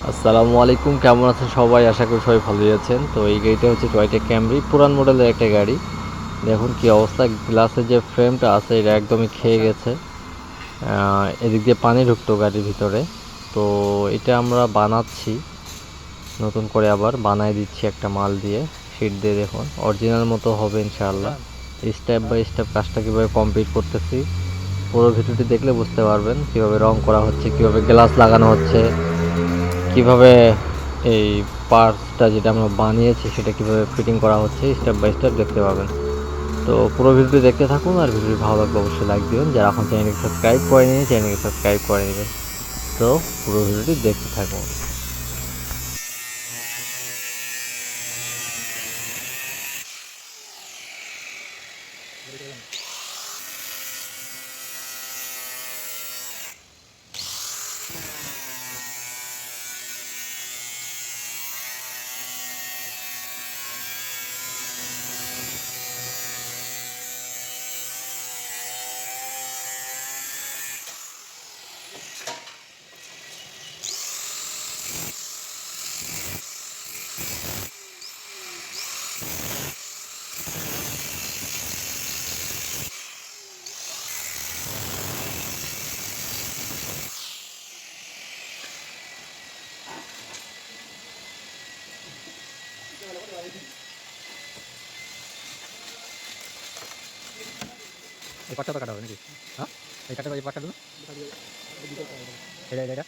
আসসালামু আলাইকুম কেমন আছেন সবাই? আশা করি সবাই ভালোই আছেন। তো এই গাড়িটা হচ্ছে টয়টা ক্যামরি পুরান মডেলের একটা গাড়ি। দেখুন কি অবস্থা গ্লাসের যে ফ্রেমটা আছে এটা একদমই খেয়ে গেছে। আহ, এদিক দিয়ে পানি ঢুকতো গাড়ির ভিতরে। তো এটা আমরা বানাচ্ছি নতুন করে আবার বানাই দিচ্ছি একটা মাল দিয়ে শিট দিয়ে দেখুন। অরিজিনাল মতো হবে ইনশাআল্লাহ। স্টেপ বাই স্টেপ কাজটা কীভাবে কমপ্লিট করতেছি পুরো ভিডিওটি দেখলে বুঝতে পারবেন কীভাবে রং করা হচ্ছে কীভাবে গ্লাস লাগানো হচ্ছে। কীভাবে এই পার্টসটা যেটা আমরা বানিয়েছি, সেটা কীভাবে ফিটিং করা হচ্ছে স্টেপ বাই স্টেপ দেখতে পাবেন। তো পুরো ভিডিওটি দেখতে থাকুন আর ভিডিওটি ভালো লাগলে অবশ্যই লাইক দিবেন। যারা এখন চ্যানেলকে সাবস্ক্রাইব করেনি চ্যানেলকে সাবস্ক্রাইব করে নেবেন। তো পুরো ভিডিওটি দেখতে থাকুন। এই পাটটা তো কাটা হবে নাকি? হ্যাঁ? এই কাটা এই পাটটা এটা এটা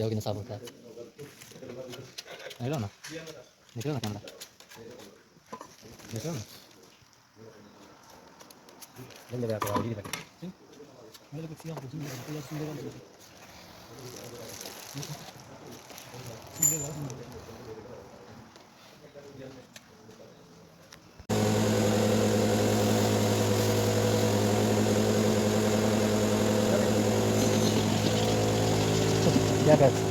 여기는 사볼까? 아, 일로나. 일로나, 간다. 일로나. 내려가 Cà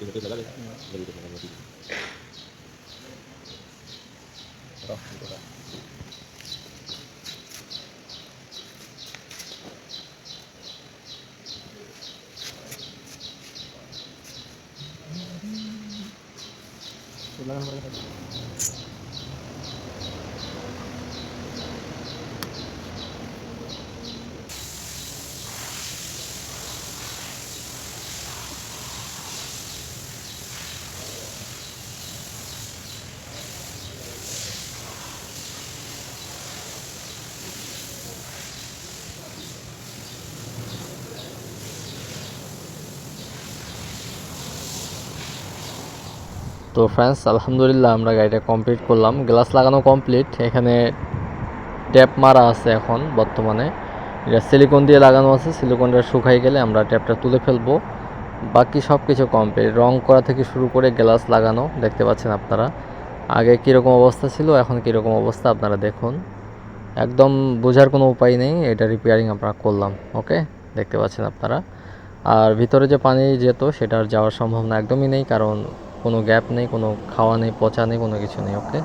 এলো না দেখল না ক্যামেরা দেখল না দেখলে দেখো আর দিকে দেখো Ya ves. তো ফ্রেন্ডস আলহামদুলিল্লাহ আমরা গাড়িটা কমপ্লিট করলাম। গ্লাস লাগানো কমপ্লিট এখানে ট্যাপ মারা আছে এখন বর্তমানে। এটা সিলিকন দিয়ে লাগানো আছে। সিলিকনটা শুকাই গেলে আমরা ট্যাপটা তুলে ফেলব। বাকি সব কিছু কমপ্লিট রং করা থেকে শুরু করে গ্লাস লাগানো, দেখতে পাচ্ছেন আপনারা। আগে কীরকম অবস্থা ছিল, এখন কীরকম অবস্থা আপনারা দেখুন। একদম বোঝার কোনো উপায় নেই, এটা রিপেয়ারিং আমরা করলাম ওকে দেখতে পাচ্ছেন আপনারা। আর ভিতরে যে পানি যেত, সেটা যাওয়ার সম্ভাবনা একদমই নেই, কারণ কোনো গ্যাপ নেই, কোনো খাওয়া নেই, পচা নেই, কোনো কিছু নেই ওকে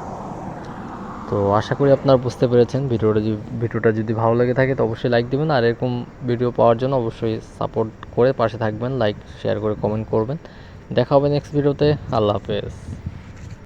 তো আশা করি আপনারা বুঝতে পেরেছেন, ভিডিওটা যদি ভিডিওটা যদি ভালো লেগে থাকে তো অবশ্যই লাইক দেবেন আর এরকম ভিডিও পাওয়ার জন্য অবশ্যই সাপোর্ট করে পাশে থাকবেন লাইক শেয়ার করে কমেন্ট করবেন। দেখা হবে নেক্সট ভিডিওতে আল্লাহ হাফেজ।